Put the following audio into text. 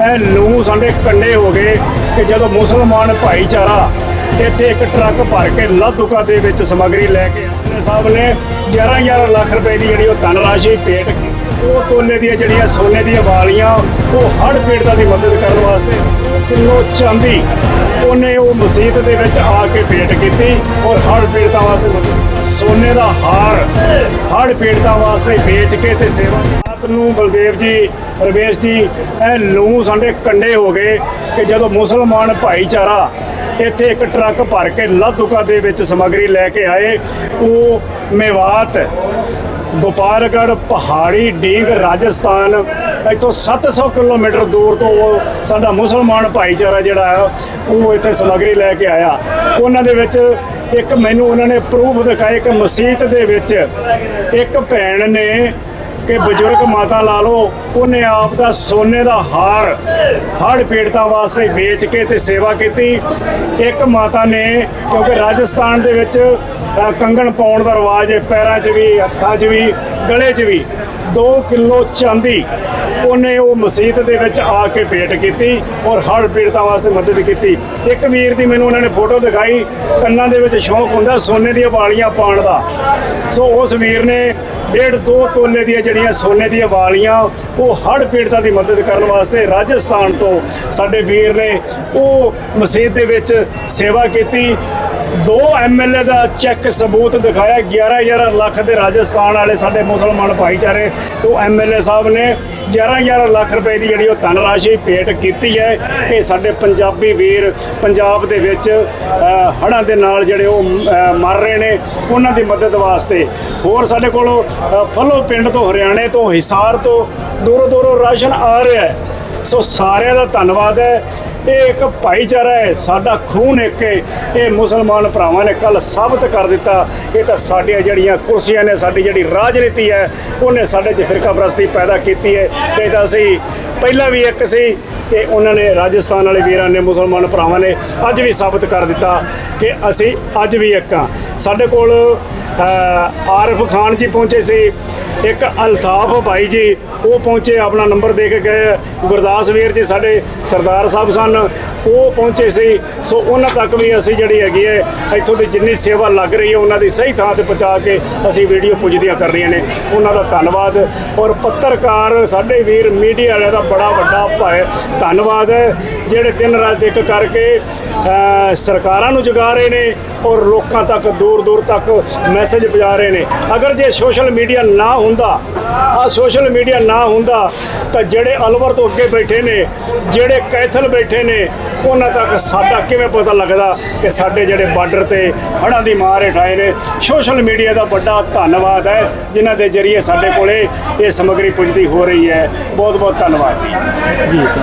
ਇਹ ਲੂ ਸਾਡੇ ਕੰਡੇ ਹੋ ਗਏ ਕਿ ਜਦੋਂ ਮੁਸਲਮਾਨ ਭਾਈਚਾਰਾ ਇੱਥੇ ਇੱਕ ਟਰੱਕ ਭਰ ਕੇ ਲਾਧੂਕਾ ਦੇ ਵਿੱਚ ਸਮੱਗਰੀ ਲੈ ਕੇ ਆਪਣੇ ਸਾਹਿਬ ਨੇ 11 11 ਲੱਖ ਰੁਪਏ ਦੀ ਜਿਹੜੀ ਉਹ ਧਨ ਰਾਸ਼ੀ ਭੇਟ ਕੀਤੀ। ਉਹ ਤੋਲੇ ਦੀਆਂ ਜਿਹੜੀਆਂ ਸੋਨੇ ਦੀਆਂ ਵਾਲੀਆਂ, ਉਹ ਹੜ ਪੀੜਤਾਂ ਦੀ ਮਦਦ ਕਰਨ ਵਾਸਤੇ ਕਿਲੋ ਚਾਂਦੀ ਉਹਨੇ ਉਹ ਮਸਜਿਦ ਦੇ ਵਿੱਚ ਆ ਕੇ ਭੇਟ ਕੀਤੀ ਔਰ ਹੜ ਪੀੜਤਾਂ ਵਾਸਤੇ ਮਦਦ ਸੋਨੇ ਦਾ ਹਾਰ। ਹੜ ਪੀੜਤਾਂ ਵਾਸਤੇ ਵੇਚ ਕੇ ਤੇ ਸੇਵਾ ਰਾਤ ਨੂੰ ਬਲਦੇਵ ਜੀ ਰਵੇਸ਼ ਜੀ, ਇਹ ਲੂ ਸਾਡੇ ਕੰਡੇ ਹੋ ਗਏ ਕਿ ਜਦੋਂ ਮੁਸਲਮਾਨ ਭਾਈਚਾਰਾ ਇੱਥੇ ਇੱਕ ਟਰੱਕ ਭਰ ਕੇ ਲਾਧੂਕਾ ਦੇ ਵਿੱਚ ਸਮੱਗਰੀ ਲੈ ਕੇ ਆਏ, ਉਹ ਮੇਵਾਤ, ਗੋਪਾਲਗੜ੍ਹ ਪਹਾੜੀ ਡੀਂਗ ਰਾਜਸਥਾਨ ਇੱਥੋਂ 700 ਕਿਲੋਮੀਟਰ ਦੂਰ ਤੋਂ ਉਹ ਸਾਡਾ ਮੁਸਲਮਾਨ ਭਾਈਚਾਰਾ ਜਿਹੜਾ ਹੈ ਉਹ ਇੱਥੇ ਸਮੱਗਰੀ ਲੈ ਕੇ ਆਇਆ। ਉਹਨਾਂ ਦੇ ਵਿੱਚ ਇੱਕ ਮੈਨੂੰ ਉਹਨਾਂ ਨੇ ਪ੍ਰੂਫ ਦਿਖਾਏ ਕਿ ਮਸਜਿਦ ਦੇ ਵਿੱਚ ਇੱਕ ਭੈਣ ਨੇ ਕਿ ਬਜ਼ੁਰਗ ਮਾਤਾ ਲਾ ਲਓ ਉਹਨੇ ਆਪ ਦਾ ਸੋਨੇ ਦਾ ਹਾਰ, ਹੜ ਪੀੜਤਾਂ ਵਾਸਤੇ ਵੇਚ ਕੇ ਤੇ ਸੇਵਾ ਕੀਤੀ। ਇੱਕ ਮਾਤਾ ਨੇ, ਕਿਉਂਕਿ ਰਾਜਸਥਾਨ ਦੇ ਵਿੱਚ ਕੰਗਣ ਪਾਉਣ ਦਾ ਰਿਵਾਜ ਹੈ, ਪੈਰਾਂ 'ਚ ਵੀ, ਹੱਥਾਂ 'ਚ ਵੀ, ਗਲੇ 'ਚ ਵੀ। 2 ਕਿਲੋ ਚਾਂਦੀ ਉਹਨੇ ਉਹ ਮਸਜਿਦ ਦੇ ਵਿੱਚ ਆ ਕੇ ਭੇਟ ਕੀਤੀ ਔਰ ਹਰ ਪੀੜਤਾਂ ਵਾਸਤੇ ਮਦਦ ਕੀਤੀ। ਇੱਕ ਵੀਰ ਦੀ ਮੈਨੂੰ ਉਹਨਾਂ ਨੇ ਫੋਟੋ ਦਿਖਾਈ, ਕੰਨਾਂ ਦੇ ਵਿੱਚ ਸ਼ੌਂਕ ਹੁੰਦਾ ਸੋਨੇ ਦੀਆਂ ਵਾਲੀਆਂ ਪਾਉਣ ਦਾ। ਸੋ ਉਸ ਵੀਰ ਨੇ ਡੇਢ ਦੋ ਤੋਲੇ ਦੀਆਂ ਜਿਹੜੀਆਂ ਸੋਨੇ ਦੀਆਂ ਵਾਲੀਆਂ ਉਹ ਹੜ ਪੀੜਤਾਂ ਦੀ ਮਦਦ ਕਰਨ ਵਾਸਤੇ ਰਾਜਸਥਾਨ ਤੋਂ ਸਾਡੇ ਵੀਰ ਨੇ ਉਹ ਮਸਜਿਦ ਦੇ ਵਿੱਚ ਸੇਵਾ ਕੀਤੀ। ਦੋ ਐਮਐਲਏ ਦਾ ਚੈੱਕ ਸਬੂਤ ਦਿਖਾਇਆ। 11 11 ਲੱਖ ਦੇ ਰਾਜਸਥਾਨ ਵਾਲੇ ਸਾਡੇ ਮੁਸਲਮਾਨ ਭਾਈਚਾਰੇ ਤੋਂ ਐਮਐਲਏ ਸਾਹਿਬ ਨੇ 11 11 ਲੱਖ ਰੁਪਏ ਦੀ ਜਿਹੜੀ ਉਹ ਧਨ ਰਾਸ਼ੀ ਭੇਟ ਕੀਤੀ ਹੈ ਕਿ ਸਾਡੇ ਪੰਜਾਬੀ ਵੀਰ ਪੰਜਾਬ ਦੇ ਵਿੱਚ ਅ, ਹੜ੍ਹਾਂ ਦੇ ਨਾਲ ਜਿਹੜੇ ਉਹ ਮਰ ਰਹੇ ਨੇ ਉਹਨਾਂ ਦੀ ਮਦਦ ਵਾਸਤੇ। ਹੋਰ ਸਾਡੇ ਕੋਲ ਅ, ਪਿੰਡ ਤੋਂ ਹਰਿਆਣੇ ਤੋਂ ਹਿਸਾਰ ਤੋਂ ਦੂਰੋਂ ਦੂਰੋਂ ਰਾਸ਼ਨ ਆ ਰਿਹਾ ਹੈ। ਸੋ ਸਾਰਿਆਂ ਦਾ ਧੰਨਵਾਦ ਹੈ। ਇਹ ਇੱਕ ਭਾਈਚਾਰਾ ਹੈ, ਸਾਡਾ ਖੂਨ ਇੱਕ ਹੈ। ਇਹ ਮੁਸਲਮਾਨ ਭਰਾਵਾਂ ਨੇ ਕੱਲ ਸਾਬਤ ਕਰ ਦਿੱਤਾ। ਇਹ ਤਾਂ ਸਾਡੀਆਂ ਜਿਹੜੀਆਂ ਕੁਰਸੀਆਂ ਨੇ, ਸਾਡੀ ਜਿਹੜੀ ਰਾਜਨੀਤੀ ਹੈ, ਉਹਨੇ ਸਾਡੇ 'ਚ ਫਿਰਕਾਪ੍ਰਸਤੀ ਪੈਦਾ ਕੀਤੀ ਹੈ। ਤੇ ਤਾਂ ਅਸੀਂ ਪਹਿਲਾਂ ਵੀ ਇੱਕ ਸੀ ਤੇ ਉਹਨਾਂ ਨੇ ਰਾਜਸਥਾਨ ਵਾਲੇ ਵੀਰਾਂ ਨੇ, ਮੁਸਲਮਾਨ ਭਰਾਵਾਂ ਨੇ ਅੱਜ ਵੀ ਸਾਬਤ ਕਰ ਦਿੱਤਾ ਕਿ ਅਸੀਂ ਅੱਜ ਵੀ ਇੱਕ ਹਾਂ। ਸਾਡੇ ਕੋਲ ਅ, ਆਰਿਫ ਖਾਨ ਜੀ ਪਹੁੰਚੇ ਸੀ। ਇੱਕ ਅਲਤਾਫ ਭਾਈ ਜੀ ਉਹ ਪਹੁੰਚੇ ਆਪਣਾ ਨੰਬਰ ਦੇ ਕੇ ਗਏ। ਗੁਰਦਾਸ ਵੀਰ ਜੀ ਸਾਡੇ ਸਰਦਾਰ ਸਾਹਿਬ ਸਨ ਉਹ ਪਹੁੰਚੇ ਸੀ। ਸੋ ਉਹਨਾਂ ਤੱਕ ਵੀ ਅਸੀਂ ਜਿਹੜੀ ਹੈਗੀ ਹੈ ਇੱਥੋਂ ਦੀ ਜਿੰਨੀ ਸੇਵਾ ਲੱਗ ਰਹੀ ਹੈ ਉਹਨਾਂ ਦੀ ਸਹੀ ਥਾਂ ਤੇ ਪਹੁੰਚਾ ਕੇ ਅਸੀਂ ਵੀਡੀਓ ਪੁੱਜਦੀਆਂ ਕਰ ਰਹੀਆਂ ਨੇ। ਉਹਨਾਂ ਦਾ ਧੰਨਵਾਦ। ਔਰ ਪੱਤਰਕਾਰ ਸਾਡੇ ਵੀਰ ਮੀਡੀਆ ਵਾਲਿਆਂ ਦਾ ਬੜਾ ਵੱਡਾ ਭਾਏ ਧੰਨਵਾਦ ਹੈ। ਜਿਹੜੇ ਦਿਨ ਰਾਤ ਇੱਕ ਕਰਕੇ ਸਰਕਾਰਾਂ ਨੂੰ ਜਗਾ ਰਹੇ ਨੇ ਔਰ ਲੋਕਾਂ ਤੱਕ ਦੂਰ ਦੂਰ ਤੱਕ ਮੈਸੇਜ ਪਹੁੰਚਾ ਰਹੇ ਨੇ। ਅਗਰ ਜੇ ਸੋਸ਼ਲ ਮੀਡੀਆ ਨਾ ਹੁੰਦਾ, ਆ ਸੋਸ਼ਲ ਮੀਡੀਆ ਨਾ ਹੁੰਦਾ, ਤਾਂ ਜਿਹੜੇ ਅਲਵਰ ਤੋਂ ਅੱਗੇ ਬੈਠੇ ਨੇ, ਜਿਹੜੇ ਕੈਥਲ ਬੈਠੇ ਨੇ, ਉਹਨਾਂ ਤੱਕ ਸਾਡਾ ਕਿਵੇਂ ਪਤਾ ਲੱਗਦਾ ਕਿ ਸਾਡੇ ਜਿਹੜੇ ਬਾਰਡਰ ਤੇ ਹੜ੍ਹਾਂ ਦੀ ਮਾਰ ਹੇਠ ਨੇ? ਸੋਸ਼ਲ ਮੀਡੀਆ ਦਾ ਵੱਡਾ ਧੰਨਵਾਦ ਹੈ, ਜਿਨ੍ਹਾਂ ਦੇ ਜ਼ਰੀਏ ਸਾਡੇ ਕੋਲੇ ਇਹ ਸਮੱਗਰੀ ਪੁੱਜਦੀ ਹੋ ਰਹੀ ਹੈ। ਬਹੁਤ ਬਹੁਤ ਧੰਨਵਾਦ। ਜੀ।